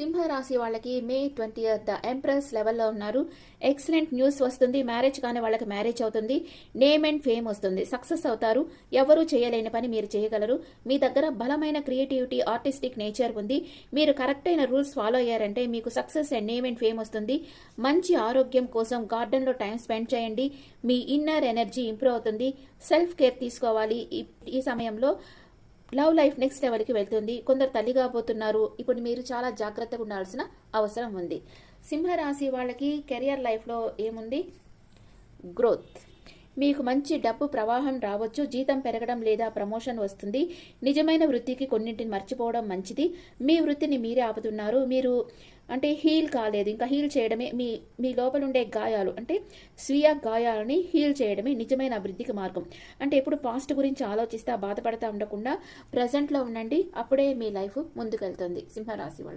సింహరాశి వాళ్ళకి May twenty the empress లెవెల్లో ఉన్నారు. ఎక్సలెంట్ న్యూస్ వస్తుంది. మ్యారేజ్ కానీ వాళ్ళకి మ్యారేజ్ అవుతుంది. నేమ్ అండ్ ఫేమ్ వస్తుంది. సక్సెస్ అవుతారు. ఎవరూ చేయలేని పని మీరు చేయగలరు. మీ దగ్గర బలమైన క్రియేటివిటీ ఆర్టిస్టిక్ నేచర్ ఉంది. మీరు కరెక్ట్ అయిన రూల్స్ ఫాలో అయ్యారంటే మీకు success and name and fame వస్తుంది. మంచి ఆరోగ్యం కోసం గార్డెన్లో టైం స్పెండ్ చేయండి. మీ ఇన్నర్ ఎనర్జీ ఇంప్రూవ్ అవుతుంది. సెల్ఫ్ కేర్ తీసుకోవాలి. ఈ- ఈ సమయంలో లవ్ లైఫ్ నెక్స్ట్ లెవెల్కి వెళ్తుంది? కొందరు తల్లి కాబోతున్నారు. ఇప్పుడు మీరు చాలా జాగ్రత్తగా ఉండాల్సిన అవసరం ఉంది. సింహరాశి వాళ్ళకి కెరియర్ లైఫ్లో ఏముంది? గ్రోత్ మీకు మంచి డబ్బు ప్రవాహం రావచ్చు జీతం పెరగడం లేదా ప్రమోషన్ వస్తుంది. నిజమైన వృత్తికి కొన్నింటిని మర్చిపోవడం మంచిది. మీ వృత్తిని మీరే ఆపుతున్నారు. మీరు అంటే హీల్ కాలేదు. ఇంకా హీల్ చేయడమే మీ మీ లోపల ఉండే గాయాలు అంటే స్వీయ గాయాలని హీల్ చేయడమే నిజమైన అభివృద్ధికి మార్గం. అంటే ఎప్పుడు పాస్ట్ గురించి ఆలోచిస్తా బాధపడతా ఉండకుండా ప్రజెంట్లో ఉండండి. అప్పుడే మీ లైఫ్ ముందుకెళ్తుంది. సింహరాశి వాళ్ళు